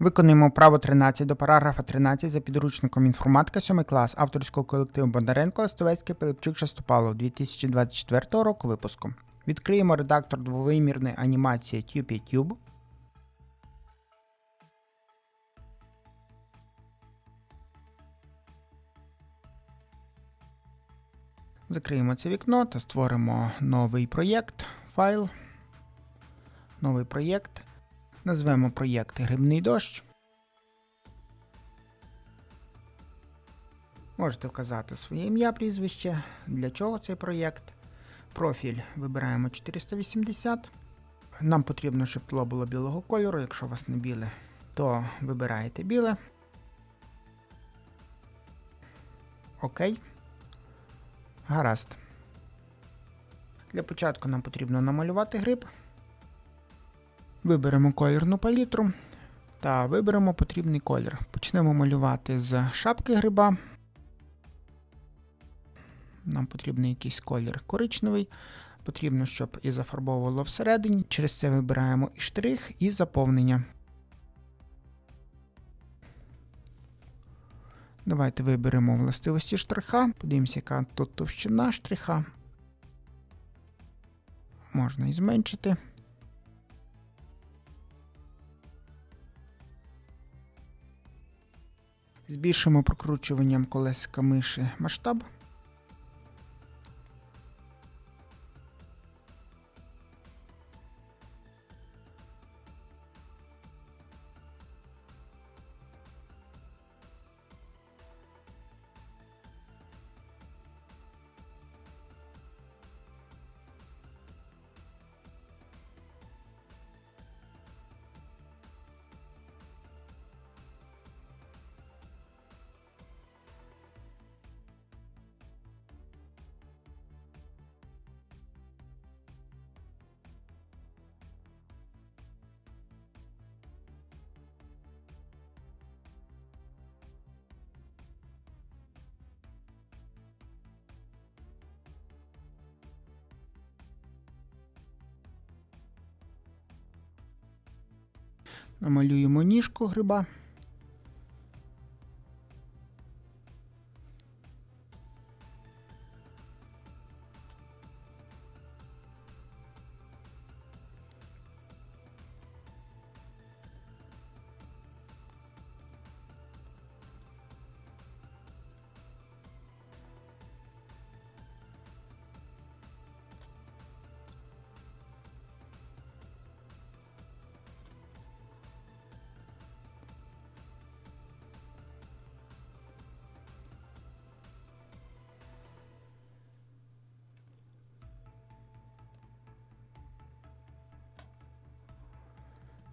Виконуємо право 13 до параграфа 13 за підручником інформатика 7 клас авторського колективу Бондаренко Остовецький Пилипчук Шастопалов 2024 року випуску. Відкриємо редактор двовимірної анімації TubeTube. Закриємо це вікно та створимо новий проєкт, файл. Новий проєкт. Назвемо проєкт Грибний дощ. Можете вказати своє ім'я, прізвище, для чого цей проєкт. Профіль вибираємо 480. Нам потрібно, щоб тло було білого кольору. Якщо у вас не біле, то вибираєте біле. Окей. Гаразд. Для початку нам потрібно намалювати гриб. Виберемо колірну палітру та виберемо потрібний колір. Почнемо малювати з шапки гриба. Нам потрібен якийсь колір коричневий. Потрібно, щоб і зафарбовувало всередині. Через це вибираємо і штрих, і заповнення. Давайте виберемо властивості штриха. Подивимося, яка тут товщина штриха. Можна і зменшити. Збільшимо прокручуванням колесика миші масштаб. Намалюємо ніжку гриба.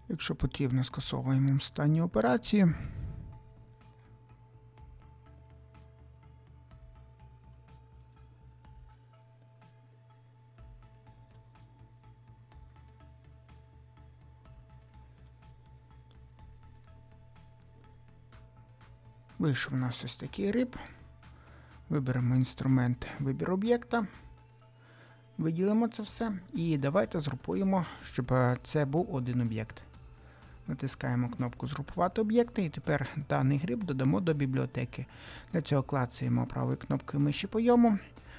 Якщо потрібно, скасовуємо останню операцію. Вийшов у нас ось такий риб. Виберемо інструмент вибір об'єкта. Виділимо це все і давайте згрупуємо, щоб е, це був один об'єкт. Натискаємо кнопку Згрупувати об'єкти, і тепер даний гриб додамо до бібліотеки. Для цього клацаємо правою кнопкою миші по йому.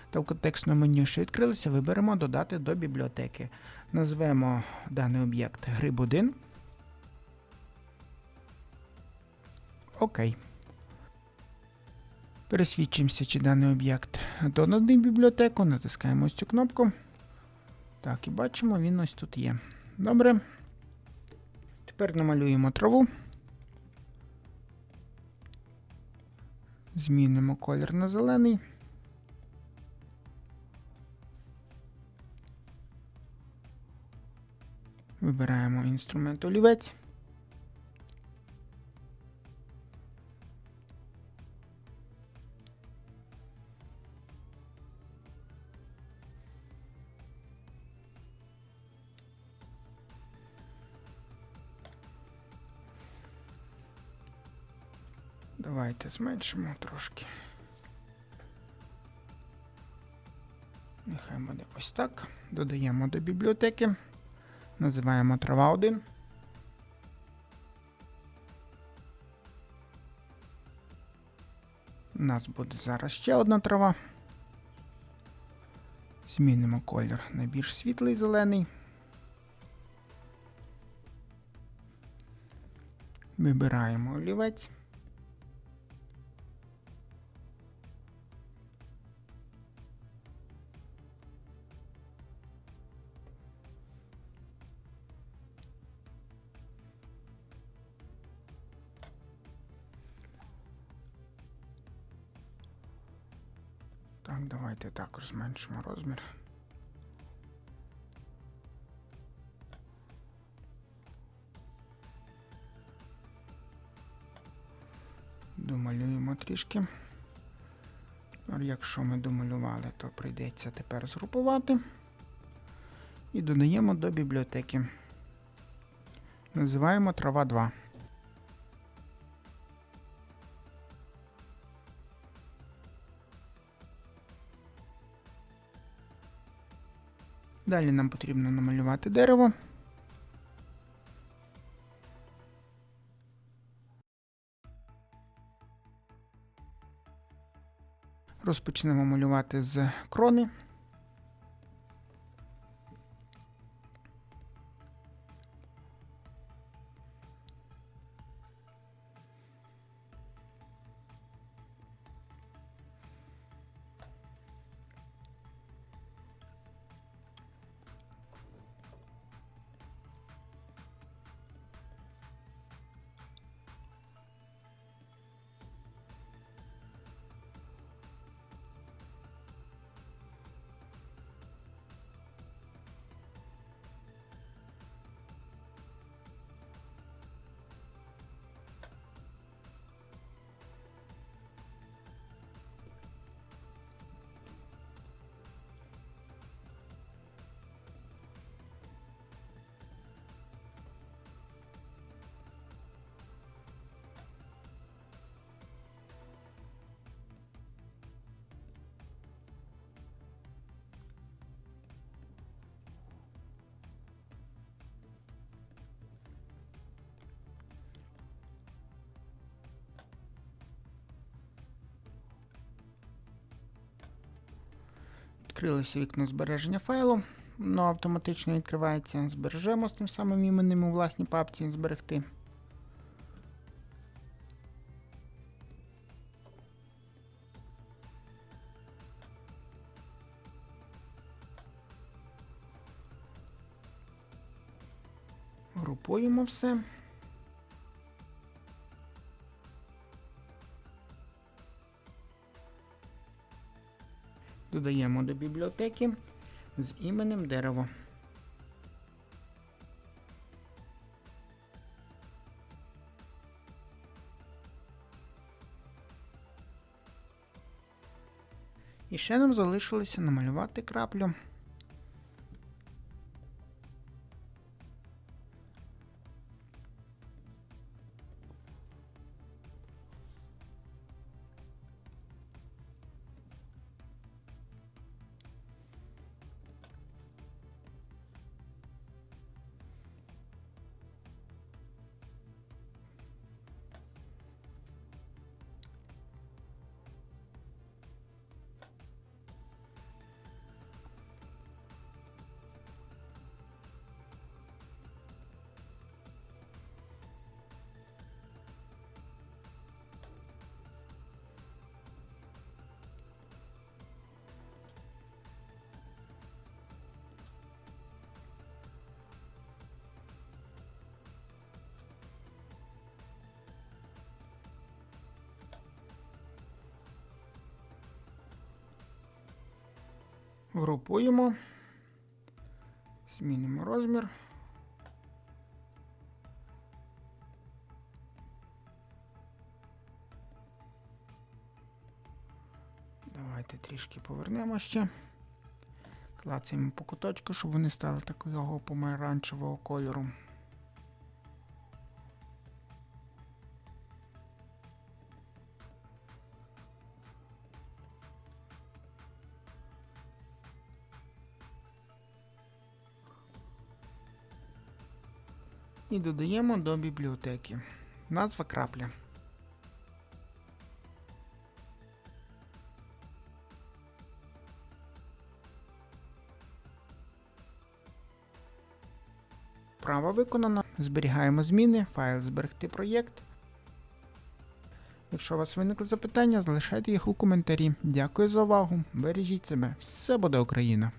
Та в контекстному меню, що відкрилося, виберемо Додати до бібліотеки. Назвемо даний об'єкт гриб 1. Окей. Пересвідчимося, чи даний об'єкт доданий в бібліотеку. Натискаємо ось цю кнопку. Так, і бачимо, він ось тут є. Добре. Тепер намалюємо траву. Змінимо колір на зелений. Вибираємо інструмент олівець. Давайте зменшимо трошки. Нехай буде ось так. Додаємо до бібліотеки. Називаємо трава 1. У нас буде зараз ще одна трава. Змінимо колір на більш світлий зелений. Вибираємо олівець. Так, давайте також зменшимо розмір. Домалюємо трішки. Якщо ми домалювали, то прийдеться тепер згрупувати. І додаємо до бібліотеки. Називаємо трава 2. Далі нам потрібно намалювати дерево. Розпочнемо малювати з крони. Відкрилося вікно збереження файлу. Воно автоматично відкривається. Збережемо з тим самим іменем у власній папці зберегти. Групуємо все. Додаємо до бібліотеки з іменем дерево. І ще нам залишилося намалювати краплю. Групуємо. Змінимо розмір. Давайте трішки повернемо ще. Клацаємо по куточку, щоб вони стали такого помаранчевого кольору. і додаємо до бібліотеки. Назва крапля. Права виконана. Зберігаємо зміни, файл зберегти проєкт. Якщо у вас виникли запитання, залишайте їх у коментарі. Дякую за увагу. Бережіть себе. Все буде Україна!